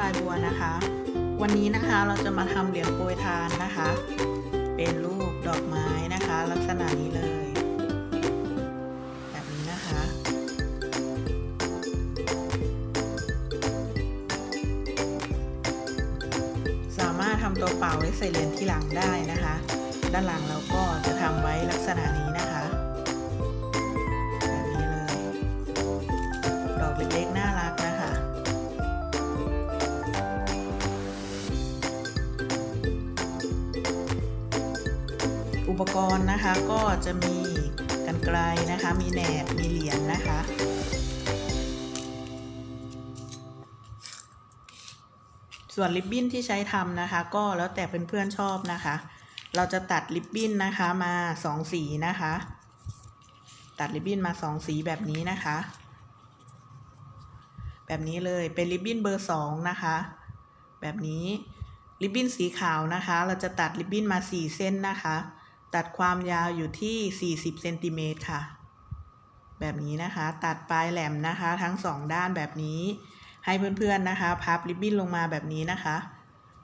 บายบัวนะคะ วันนี้นะคะเราจะมาทำเหรียญโปรยทานนะคะ เป็นรูปดอกไม้นะคะ ลักษณะนี้เลย แบบนี้นะคะ สามารถทำตัวเปล่าไว้ใส่เหรียญที่หลังได้นะคะ ด้านหลังเราก็จะทำไว้ลักษณะนี้นะคะ แบบนี้เลย ดอกเล็กๆนะ ปกรณ์นะคะก็จะมีกันไกลนะคะ มีแหนบ มีเหรียญนะคะ ส่วนริบบิ้นที่ใช้ทำนะคะ ก็แล้วแต่เพื่อนๆชอบนะคะ เราจะตัดริบบิ้นนะคะมาสองสีนะคะ ตัดริบบิ้นมาสองสีแบบนี้นะคะ แบบนี้เลยเป็นริบบิ้นเบอร์สองนะคะ แบบนี้ริบบิ้นสีขาวนะคะ เราจะตัดริบบิ้นมาสี่เส้นนะคะ ตัดความยาวอยู่ที่ 40เซนติเมตรค่ะ แบบนี้นะคะ ตัดปลายแหลมนะคะ ทั้งสองด้านแบบนี้ ให้เพื่อนๆนะคะ พับริบบิ้นลงมาแบบนี้นะคะ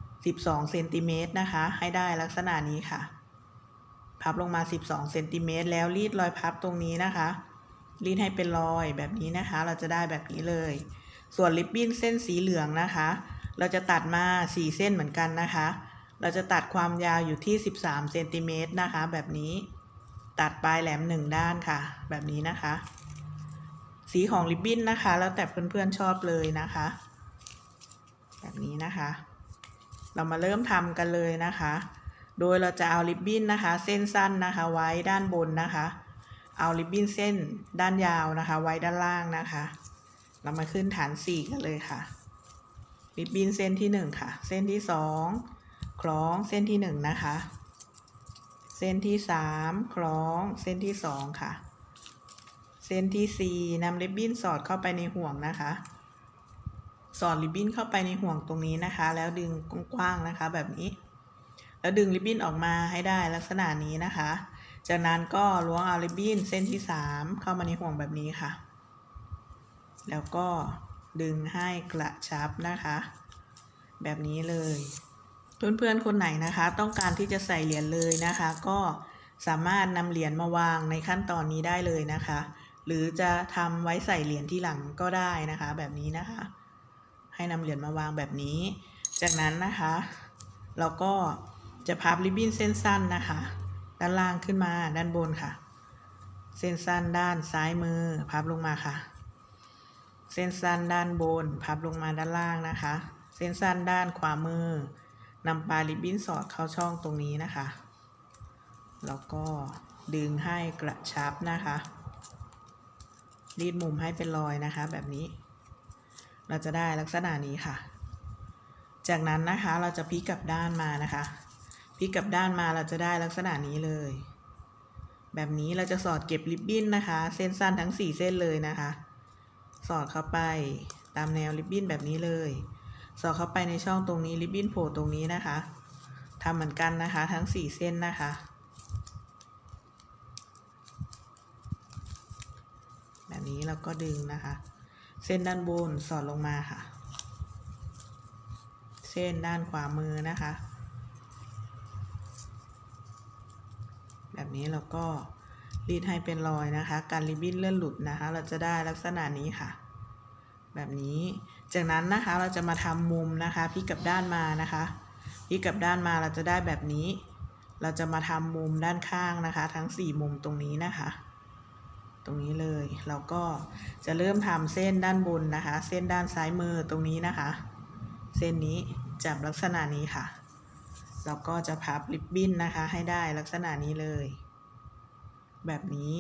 12เซนติเมตรนะคะ ให้ได้ลักษณะนี้ค่ะ พับลงมา 12เซนติเมตรแล้วรีดรอยพับตรงนี้นะคะ รีดให้เป็นรอยแบบนี้นะคะ เราจะได้แบบนี้เลย ส่วนริบบิ้นเส้นสีเหลืองนะคะ เราจะตัดมา 4 เส้นเหมือนกันนะคะ เราจะตัดความยาวอยู่ที่ 13เซนติเมตรนะคะ แบบนี้ตัดปลายแหลม1ด้านค่ะ แบบนี้นะคะ สีของริบบิ้นนะคะ แล้วแต่เพื่อนๆชอบเลยนะคะ แบบนี้นะคะ เรามาเริ่มทำกันเลยนะคะ โดยเราจะเอาริบบิ้นนะคะ เส้นสั้นนะคะ ไว้ด้านบนนะคะ เอาริบบิ้นเส้นด้านยาวนะคะ ไว้ด้านล่างนะคะ เรามาขึ้นฐานสี่กันเลยค่ะริบบิ้นเส้นที่หนึ่งค่ะ เส้นที่สอง คล้องเส้นที่หนึ่งนะคะ เส้นที่สามคล้องเส้นที่สองค่ะ เส้นที่สี่นำริบบิ้นสอดเข้าไปในห่วงนะคะ สอดริบบิ้นเข้าไปในห่วงตรงนี้นะคะ แล้วดึงกว้างๆนะคะแบบนี้ แล้วดึงริบบิ้นออกมาให้ได้ลักษณะนี้นะคะ จากนั้นก็ล้วงเอาริบบิ้นเส้นที่สามเข้ามาในห่วงแบบนี้ค่ะ แล้วก็ดึงให้กระชับนะคะ แบบนี้เลย เพื่อนๆคนไหนนะคะ ต้องการที่จะใส่เหรียญเลยนะคะ ก็สามารถนำเหรียญมาวางในขั้นตอนนี้ได้เลยนะคะ หรือจะทำไว้ใส่เหรียญที่หลังก็ได้นะคะ แบบนี้นะคะ ให้นำเหรียญมาวางแบบนี้ จากนั้นนะคะเราก็จะพับริบบิ้นเส้นสั้นนะคะ ด้านล่างขึ้นมาด้านบนค่ะ เส้นสั้นด้านซ้ายมือพับลงมาค่ะ เส้นสั้นด้านบน พับลงมาด้านล่างนะคะ เส้นสั้นด้านขวามือ นำปลายริบบิ้นสอดเข้าช่องตรงนี้นะคะ แล้วก็ดึงให้กระชับนะคะ รีดมุมให้เป็นรอยนะคะ แบบนี้ เราจะได้ลักษณะนี้ค่ะ จากนั้นนะคะเราจะพลิกกลับด้านมานะคะพลิกกลับด้านมาเราจะได้ลักษณะนี้เลย แบบนี้เราจะสอดเก็บริบบิ้นนะคะ เส้นสั้นทั้ง 4 เส้นเลยนะคะ สอดเข้าไปตามแนวริบบิ้นแบบนี้เลย สอดเข้าไปในช่องตรงนี้ริบบิ้นโผล่ตรงนี้นะคะทำเหมือนกันนะคะทั้ง 4 เส้นนะคะแบบนี้เราก็ดึงนะคะ เส้นด้านบนสอดลงมาค่ะ เส้นด้านขวามือนะคะ แบบนี้เราก็รีดให้เป็นรอยนะคะ การริบบิ้นเลื่อนหลุดนะคะ เราจะได้ลักษณะนี้ค่ะ แบบนี้ จากนั้นนะคะเราจะมาทำมุมนะคะพลิกกลับด้านมานะคะพลิกกลับด้านมาเราจะได้แบบนี้ เราจะมาทำมุมด้านข้างนะคะ ทั้ง 4 มุมตรงนี้นะคะ ตรงนี้เลยเราก็จะเริ่มทำเส้นด้านบนนะคะ เส้นด้านซ้ายมือตรงนี้นะคะ เส้นนี้จับลักษณะนี้ค่ะเราก็จะพับริบบิ้นนะคะ ให้ได้ลักษณะนี้เลย แบบนี้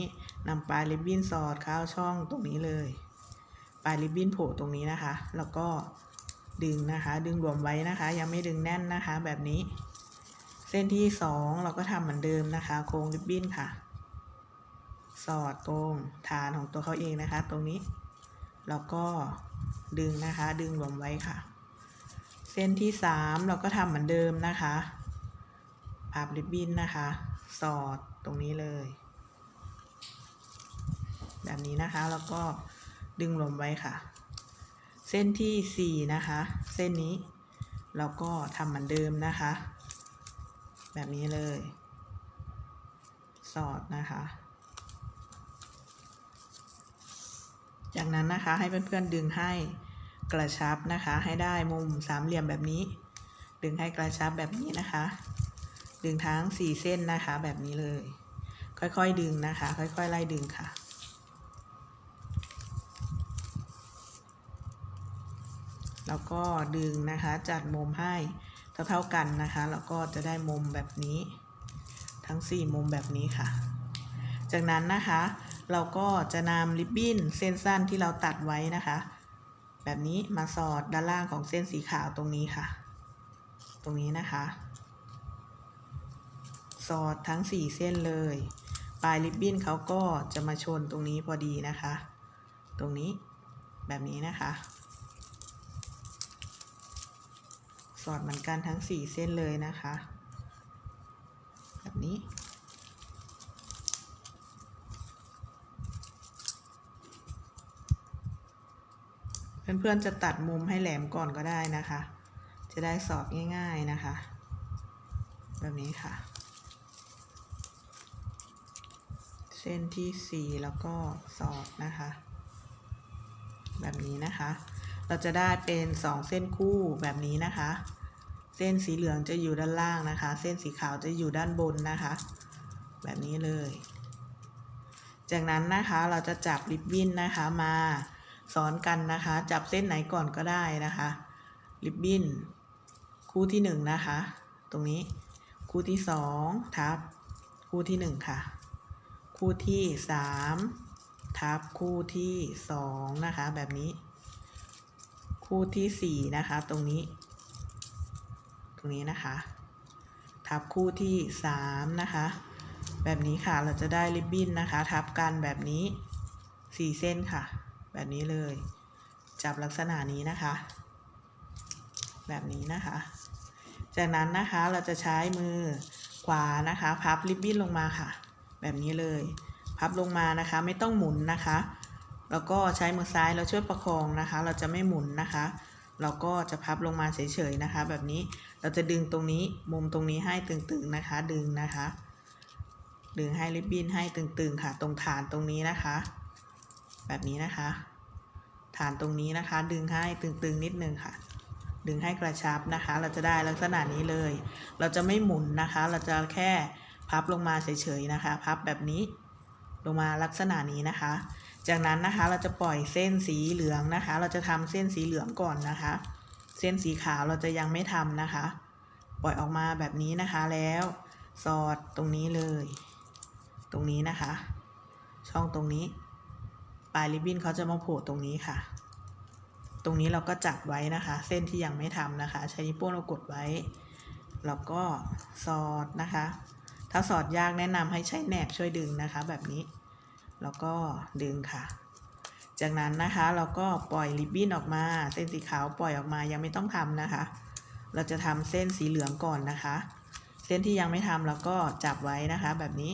นำปลายริบบิ้นสอดเข้าช่องตรงนี้เลย ปลายริบบิ้นโผล่ตรงนี้นะคะ แล้วก็ดึงนะคะ ดึงรวมไว้นะคะ ยังไม่ดึงแน่นนะคะ แบบนี้ เส้นที่สองเราก็ทำเหมือนเดิมนะคะ โค้งริบบิ้นค่ะ สอดตรงฐานของตัวเขาเองนะคะ ตรงนี้ แล้วก็ดึงนะคะ ดึงรวมไว้ค่ะ เส้นที่สามเราก็ทำเหมือนเดิมนะคะพับริบบิ้นนะคะ สอดตรงนี้เลย แบบนี้นะคะ แล้วก็ ดึงลมไว้ค่ะ เส้นที่สี่นะคะ เส้นนี้เราก็ทำเหมือนเดิมนะคะ แบบนี้เลย สอดนะคะ จากนั้นนะคะให้เพื่อนๆดึงให้กระชับนะคะ ให้ได้มุมสามเหลี่ยมแบบนี้ ดึงให้กระชับแบบนี้นะคะ ดึงทั้งสี่เส้นนะคะแบบนี้เลย ค่อยๆดึงนะคะ ค่อยๆไล่ดึงค่ะ แล้วก็ดึงนะคะจัดมุมให้เท่าๆกันนะคะ แล้วก็จะได้มุมแบบนี้ ทั้ง 4 มุมแบบนี้ค่ะ จากนั้นนะคะ เราก็จะนำริบบิ้นเส้นสั้นที่เราตัดไว้นะคะ แบบนี้มาสอดด้านล่างของเส้นสีขาวตรงนี้ค่ะ ตรงนี้นะคะ สอดทั้ง 4 เส้นเลย ปลายริบบิ้นเขาก็จะมาชนตรงนี้พอดีนะคะ ตรงนี้แบบนี้นะคะ ส อดเหมือนกันทั้ง 4 เส้นเลยนะคะ แบบนี้ เพื่อนๆจะตัดมุมให้แหลมก่อนก็ได้นะคะ จะได้สอดง่ายๆนะคะ แบบนี้ค่ะ เส้นที่ 4 แล้วก็สอดนะคะ แบบนี้นะคะเราจะได้เป็น 2 เส้นคู่แบบนี้นะคะ เส้นสีเหลืองจะอยู่ด้านล่างนะคะ เส้นสีขาวจะอยู่ด้านบนนะคะ แบบนี้เลย จากนั้นนะคะเราจะจับริบบิ้นนะคะมาซ้อนกันนะคะ จับเส้นไหนก่อนก็ได้นะคะ ริบบิ้นคู่ที่หนึ่งนะคะ ตรงนี้คู่ที่สองทับคู่ที่หนึ่งค่ะ คู่ที่สามทับคู่ที่สองนะคะ แบบนี้ คู่ที่สี่นะคะ ตรงนี้ รงนี้นะคะ ทับคู่ที่สามนะคะ แบบนี้ค่ะเราจะได้ริบบิ้นนะคะ ทับกันแบบนี้สี่เส้นค่ะ แบบนี้เลย จับลักษณะนี้นะคะ แบบนี้นะคะ จากนั้นนะคะเราจะใช้มือขวานะคะ พับริบบิ้นลงมาค่ะ แบบนี้เลย พับลงมานะคะ ไม่ต้องหมุนนะคะ แล้วก็ใช้มือซ้ายเราช่วยประคองนะคะ เราจะไม่หมุนนะคะ เราก็จะพับลงมาเฉยๆนะคะ แบบนี้เราจะดึงตรงนี้มุมตรงนี้ให้ตึงๆนะคะ ดึงนะคะ ดึงให้ริบบิ้นให้ตึงๆค่ะ ตรงฐานตรงนี้นะคะ แบบนี้นะคะ ฐานตรงนี้นะคะ ดึงให้ตึงๆนิดนึงค่ะ ดึงให้กระชับนะคะ เราจะได้ลักษณะนี้เลย เราจะไม่หมุนนะคะ เราจะแค่พับลงมาเฉยๆนะคะ พับแบบนี้ลงมาลักษณะนี้นะคะ จากนั้นนะคะเราจะปล่อยเส้นสีเหลืองนะคะ เราจะทำเส้นสีเหลืองก่อนนะคะ เส้นสีขาวเราจะยังไม่ทำนะคะ ปล่อยออกมาแบบนี้นะคะแล้วสอดตรงนี้เลย ตรงนี้นะคะ ช่องตรงนี้ ปลายริบบิ้นเขาจะมาโผล่ตรงนี้ค่ะ ตรงนี้เราก็จับไว้นะคะ เส้นที่ยังไม่ทำนะคะ ใช้นิ้วโป้งเรากดไว้แล้วก็สอดนะคะ ถ้าสอดยากแนะนำให้ใช้แหนบช่วยดึงนะคะ แบบนี้ แล้วก็ดึงค่ะ จากนั้นนะคะเราก็ปล่อยริบบิ้นออกมา เส้นสีขาวปล่อยออกมายังไม่ต้องทำนะคะ เราจะทำเส้นสีเหลืองก่อนนะคะ เส้นที่ยังไม่ทำเราก็จับไว้นะคะ แบบนี้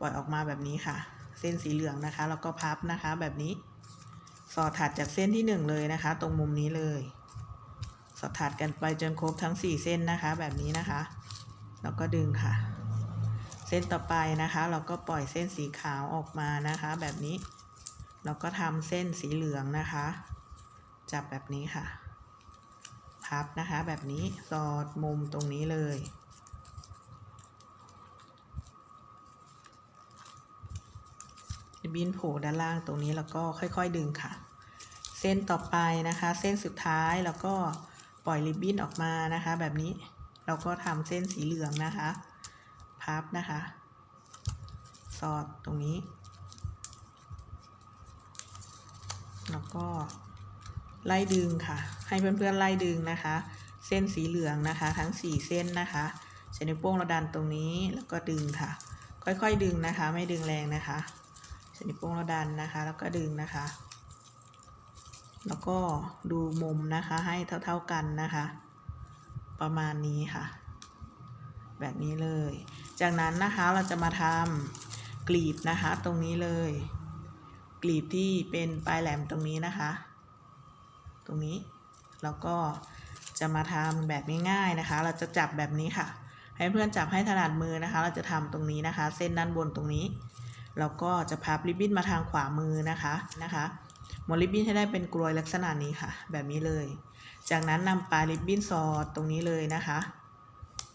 ปล่อยออกมาแบบนี้ค่ะ เส้นสีเหลืองนะคะ แล้วก็พับนะคะแบบนี้ สอดถัดจากเส้นที่หนึ่งเลยนะคะ ตรงมุมนี้เลย สอดถัดกันไปจนครบทั้งสี่เส้นนะคะ แบบนี้นะคะ แล้วก็ดึงค่ะ ส้นต่อไปนะคะ เราก็ปล่อยเส้นสีขาวออกมานะคะ แบบนี้ เราก็ทำเส้นสีเหลืองนะคะ จับแบบนี้ค่ะ พับนะคะ แบบนี้สอดมุมตรงนี้เลยบินโผล่ด้านล่างตรงนี้แล้วก็ค่อยๆดึงค่ะ เส้นต่อไปนะคะ เส้นสุดท้ายแล้วก็ปล่อยริบบิ้นออกมานะคะ แบบนี้เราก็ทำเส้นสีเหลืองนะคะ พับนะคะ สอดตรงนี้ แล้วก็ไล่ดึงค่ะ ให้เพื่อนๆไล่ดึงนะคะ เส้นสีเหลืองนะคะ ทั้ง 4 เส้นนะคะใช้นิ้วโป้งเราดันตรงนี้แล้วก็ดึงค่ะ ค่อยๆดึงนะคะ ไม่ดึงแรงนะคะใช้นิ้วโป้งเราดันนะคะ แล้วก็ดึงนะคะ แล้วก็ดูมุมนะคะให้เท่าๆกันนะคะ ประมาณนี้ค่ะ แบบนี้เลย จากนั้นนะคะเราจะมาทำกลีบนะคะตรงนี้เลย กลีบที่เป็นปลายแหลมตรงนี้นะคะ ตรงนี้แล้วก็จะมาทำแบบง่ายๆนะคะ เราจะจับแบบนี้ค่ะ ให้เพื่อนจับให้ถนัดมือนะคะ เราจะทำตรงนี้นะคะ เส้นด้านบนตรงนี้แล้วก็จะพับริบบิ้นมาทางขวามือนะคะนะคะม้วนริบบิ้นให้ได้เป็นกลวยลักษณะนี้ค่ะ แบบนี้เลย จากนั้นนำปลายริบบิ้นสอดตรงนี้เลยนะคะ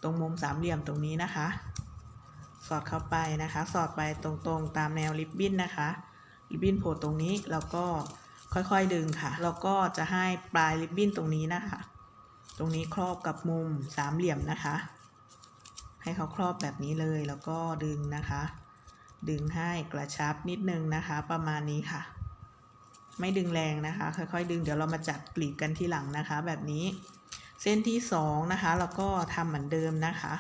ตรงมุมสามเหลี่ยมตรงนี้นะคะ สอดเข้าไปนะคะ สอดไปตรงๆตามแนวริบบิ้นนะคะริบบิ้นโผล่ตรงนี้แล้วก็ค่อยๆดึงค่ะแล้วก็จะให้ปลายริบบิ้นตรงนี้นะคะ ตรงนี้ครอบกับมุมสามเหลี่ยมนะคะ ให้เขาครอบแบบนี้เลยแล้วก็ดึงนะคะ ดึงให้กระชับนิดนึงนะคะ ประมาณนี้ค่ะ ไม่ดึงแรงนะคะ ค่อยๆ ดึงเดี๋ยวเรามาจัดกลีบกันที่หลังนะคะ แบบนี้ เส้นที่สองนะคะแล้วก็ทำเหมือนเดิมนะคะ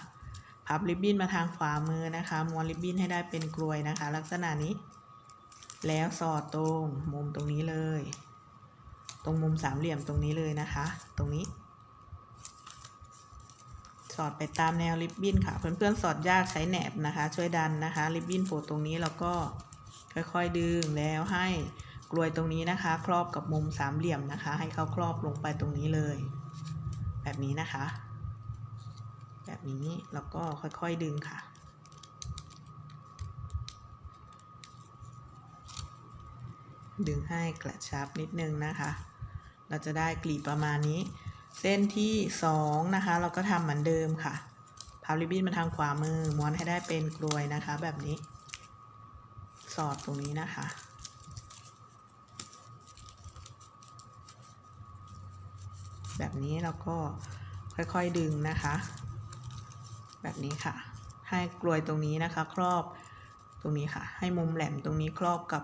พับริบบิ้นมาทางขวามือนะคะม้วนริบบิ้นให้ได้เป็นกลวยนะคะ ลักษณะนี้ แล้วสอดตรงมุมตรงนี้เลย ตรงมุมสามเหลี่ยมตรงนี้เลยนะคะ ตรงนี้ สอดไปตามแนวริบบิ้นค่ะ เพื่อนๆสอดยากใช้แหนบนะคะ ช่วยดันนะคะริบบิ้นโผล่ตรงนี้แล้วก็ค่อยๆดึงแล้วให้กลวยตรงนี้นะคะ ครอบกับมุมสามเหลี่ยมนะคะ ให้เขาครอบลงไปตรงนี้เลย แบบนี้นะคะ แบบนี้แล้วก็ค่อยๆดึงค่ะ ดึงให้กระชับนิดนึงนะคะ เราจะได้กลีบประมาณนี้ เส้นที่สองนะคะ เราก็ทำเหมือนเดิมค่ะพับริบบิ้นมาทางขวามือม้วนให้ได้เป็นกลวยนะคะ แบบนี้ สอดตรงนี้นะคะ แบบนี้เราก็ค่อยๆดึงนะคะ แบบนี้ค่ะ ให้กลวยตรงนี้นะคะ ครอบตรงนี้ค่ะ ให้มุมแหลมตรงนี้ครอบกับ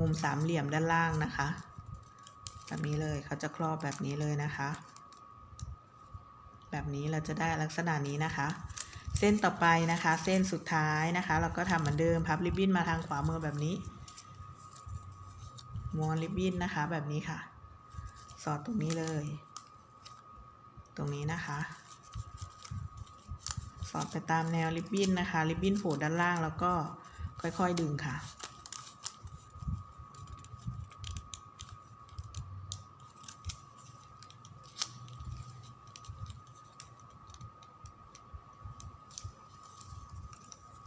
มุมสามเหลี่ยมด้านล่างนะคะ แบบนี้เลยเขาจะครอบแบบนี้เลยนะคะ แบบนี้เราจะได้ลักษณะนี้นะคะ เส้นต่อไปนะคะ เส้นสุดท้ายนะคะ เราก็ทำเหมือนเดิมพับริบบิ้นมาทางขวามือแบบนี้ม้วนริบบิ้นนะคะ แบบนี้ค่ะ สอดตรงนี้เลย ตรงนี้นะคะ สอดไปตามแนวริบบิ้นนะคะ ริบบิ้นผล่ด้านล่างแล้วก็ค่อยๆดึงค่ะ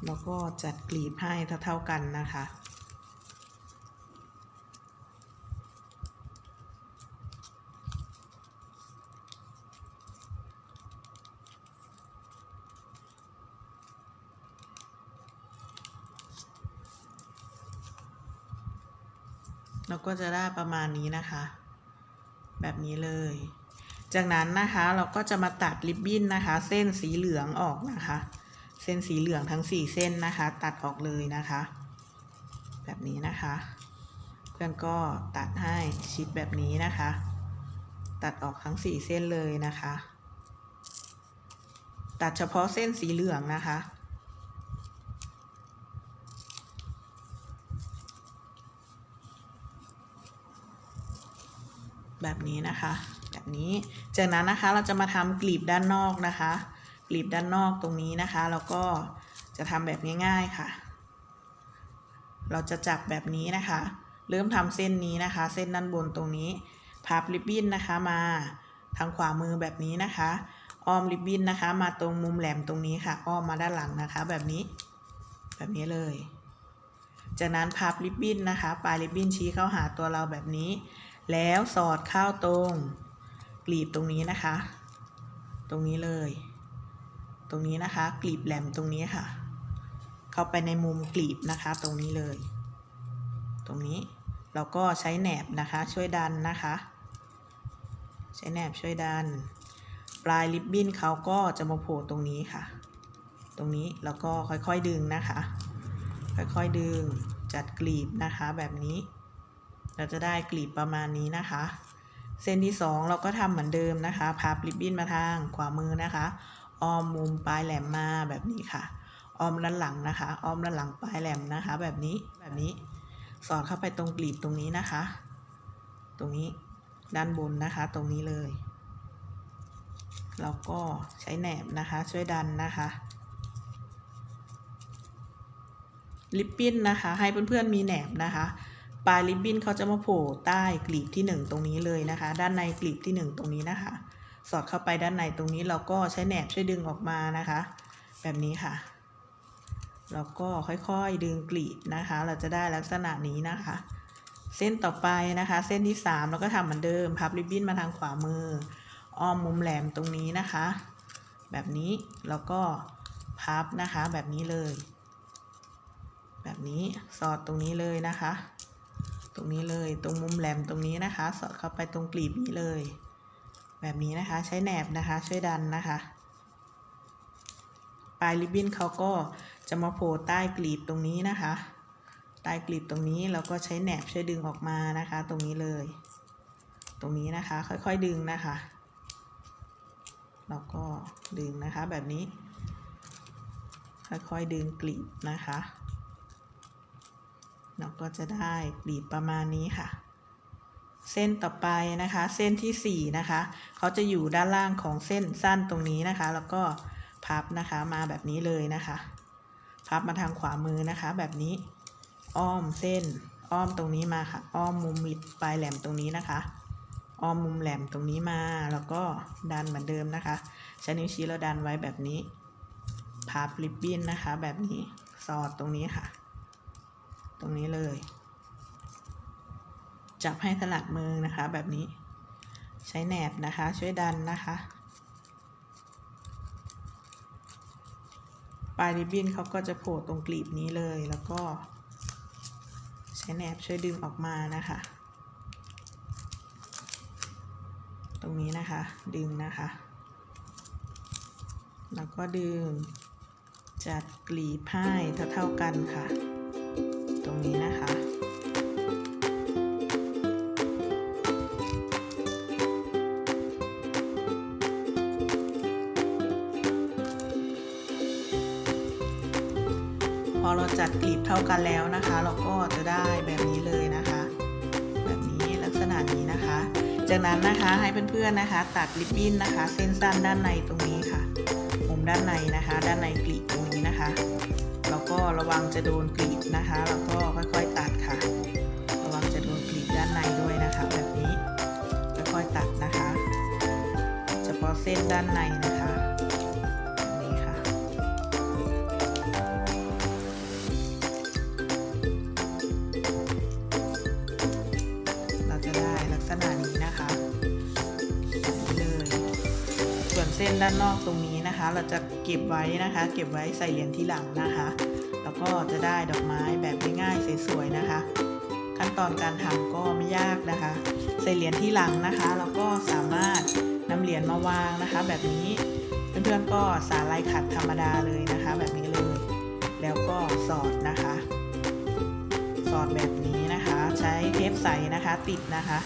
แล้วก็จัดกลีบให้เท่าๆกันนะคะ เราก็จะได้ประมาณนี้นะคะ แบบนี้เลย จากนั้นนะคะเราก็จะมาตัดริบบิ้นนะคะ เส้นสีเหลืองออกนะคะ เส้นสีเหลืองทั้งสี่เส้นนะคะ ตัดออกเลยนะคะ แบบนี้นะคะ เพื่อนก็ตัดให้ชิดแบบนี้นะคะ ตัดออกทั้งสี่เส้นเลยนะคะ ตัดเฉพาะเส้นสีเหลืองนะคะ แบบนี้นะคะ แบบนี้จากนั้นนะคะเราจะมาทำกลีบด้านนอกนะคะ กลีบด้านนอกตรงนี้นะคะแล้วก็จะทำแบบง่าย ๆค่ะ เราจะจับแบบนี้นะคะ เริ่มทำเส้นนี้นะคะ เส้นด้านบนตรงนี้พับริบบิ้นนะคะมาทางขวามือแบบนี้นะคะอ้อมริบบิ้นนะคะ มาตรงมุมแหลมตรงนี้ค่ะอ้อมมาด้านหลังนะคะ แบบนี้ แบบนี้เลย จากนั้นพับริบบิ้นนะคะ ปลายริบบิ้นชี้เข้าหาตัวเราแบบนี้ แล้วสอดเข้าตรงกลีบตรงนี้นะคะ ตรงนี้เลย ตรงนี้นะคะ กลีบแหลมตรงนี้ค่ะ เข้าไปในมุมกลีบนะคะ ตรงนี้เลย ตรงนี้เราก็ใช้แหนบนะคะ ช่วยดันนะคะ ใช้แหนบช่วยดัน ปลายริบบิ้นเขาก็จะมาโผล่ตรงนี้ค่ะ ตรงนี้แล้วก็ค่อยๆดึงนะคะ ค่อยๆดึงจัดกลีบนะคะแบบนี้ เราจะได้กลีบประมาณนี้นะคะ เส้นที่สองเราก็ทำเหมือนเดิมนะคะ พับริบบิ้นมาทางขวามือนะคะอ้อมมุมปลายแหลมมาแบบนี้ค่ะอ้อมด้านหลังนะคะอ้อมด้านหลังปลายแหลมนะคะ แบบนี้แบบนี้ สอดเข้าไปตรงกลีบตรงนี้นะคะ ตรงนี้ด้านบนนะคะ ตรงนี้เลยแล้วก็ใช้แหนบนะคะ ช่วยดันนะคะ ลิปปิ้นนะคะ ให้เพื่อนๆมีแหนบนะคะ ปลายริบบิ้นเขาจะมาโผล่ใต้กลีบที่หนึ่งตรงนี้เลยนะคะ ด้านในกลีบที่หนึ่งตรงนี้นะคะ สอดเข้าไปด้านในตรงนี้เราก็ใช้แหนบช่วยดึงออกมานะคะ แบบนี้ค่ะแล้วก็ค่อยๆดึงกลีบนะคะ เราจะได้ลักษณะนี้นะคะ เส้นต่อไปนะคะ เส้นที่สามเราก็ทำเหมือนเดิมพับริบบิ้นมาทางขวามือ อ้อมมุมแหลมตรงนี้นะคะ แบบนี้แล้วก็พับนะคะแบบนี้เลย แบบนี้สอดตรงนี้เลยนะคะ รงนี้เลย ตรงมุมแหลมตรงนี้นะคะ สอดเข้าไปตรงกลีบนี้เลย แบบนี้นะคะใช้แหนบนะคะ ช่วยดันนะคะ ปลายริบบิ้นเขาก็จะมาโผล่ใต้กลีบตรงนี้นะคะ ใต้กลีบตรงนี้เราก็ใช้แหนบช่วยดึงออกมานะคะ ตรงนี้เลย ตรงนี้นะคะ ค่อยๆดึงนะคะแล้วก็ดึงนะคะแบบนี้ ค่อยๆดึงกลีบนะคะ ก็จะได้กลีบประมาณนี้ค่ะ เส้นต่อไปนะคะ เส้นที่สี่นะคะ เขาจะอยู่ด้านล่างของเส้นสั้นตรงนี้นะคะ แล้วก็พับนะคะมาแบบนี้เลยนะคะ พับมาทางขวามือนะคะ แบบนี้อ้อมเส้นอ้อมตรงนี้มาค่ะ อ้อมมุมมิดปลายแหลมตรงนี้นะคะ อ้อมมุมแหลมตรงนี้มา แล้วก็ดันเหมือนเดิมนะคะใช้นิ้วชี้แล้วดันไว้แบบนี้ พับริบบิ้นนะคะ แบบนี้ สอดตรงนี้ค่ะ ตรงนี้เลย จับให้ถนัดมือนะคะแบบนี้ ใช้แหนบนะคะ ช่วยดันนะคะ ปลายริบบิ้นเขาก็จะโผล่ตรงกลีบนี้เลย แล้วก็ ใช้แหนบช่วยดึงออกมานะคะ ตรงนี้นะคะ ดึงนะคะ แล้วก็ดึงจัดกลีบให้เท่าๆกันค่ะ นี้นะคะ พอเราจัดกลีบเท่ากันแล้วนะคะ เราก็จะได้แบบนี้เลยนะคะ แบบนี้ลักษณะนี้นะคะ จากนั้นนะคะให้เพื่อนๆนะคะ ตัดริบบิ้นนะคะ เส้นสั้นด้านในตรงนี้ค่ะ มุมด้านในนะคะ ด้านในกลีบ ระวังจะโดนกลีบนะคะ แล้วก็ค่อยๆตัดค่ะ ระวังจะโดนกลีบด้านในด้วยนะคะ แบบนี้ค่อยๆตัดนะคะ เฉพาะเส้นด้านในนะคะนี้ค่ะ เราจะได้ลักษณะนี้นะคะนี้เลยส่วนเส้นด้านนอกตรงนี้นะคะ เราจะเก็บไว้นะคะ เก็บไว้ใส่เหรียญที่หลังนะคะ ก็จะได้ดอกไม้แบบง่ายๆสวยๆนะคะ ขั้นตอนการทำก็ไม่ยากนะคะ ใส่เหรียญที่หลังนะคะ แล้วก็สามารถนำเหรียญมาวางนะคะ แบบนี้เพื่อนๆก็สาลายขัดธรรมดาเลยนะคะ แบบนี้เลย แล้วก็สอดนะคะ สอดแบบนี้นะคะ ใช้เทปใสนะคะติดนะคะ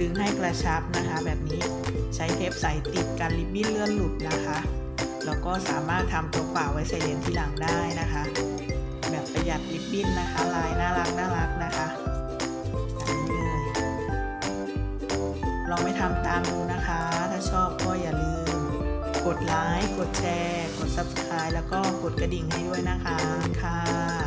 ดึงให้กระชับนะคะ แบบนี้ใช้เทปใสติดกันริบบิ้นเลื่อนหลุดนะคะ แล้วก็สามารถทำตัวเปล่าไว้ใส่เหรียญที่หลังได้นะคะ แบบประหยัดริบบิ้นนะคะ ลายน่ารักน่ารักนะคะแบบนี้เลยลองไปทำตามดูนะคะ ถ้าชอบก็อย่าลืม กดไลค์ กดแชร์ กด subscribe แล้วก็กดกระดิ่งให้ด้วยนะคะค่ะ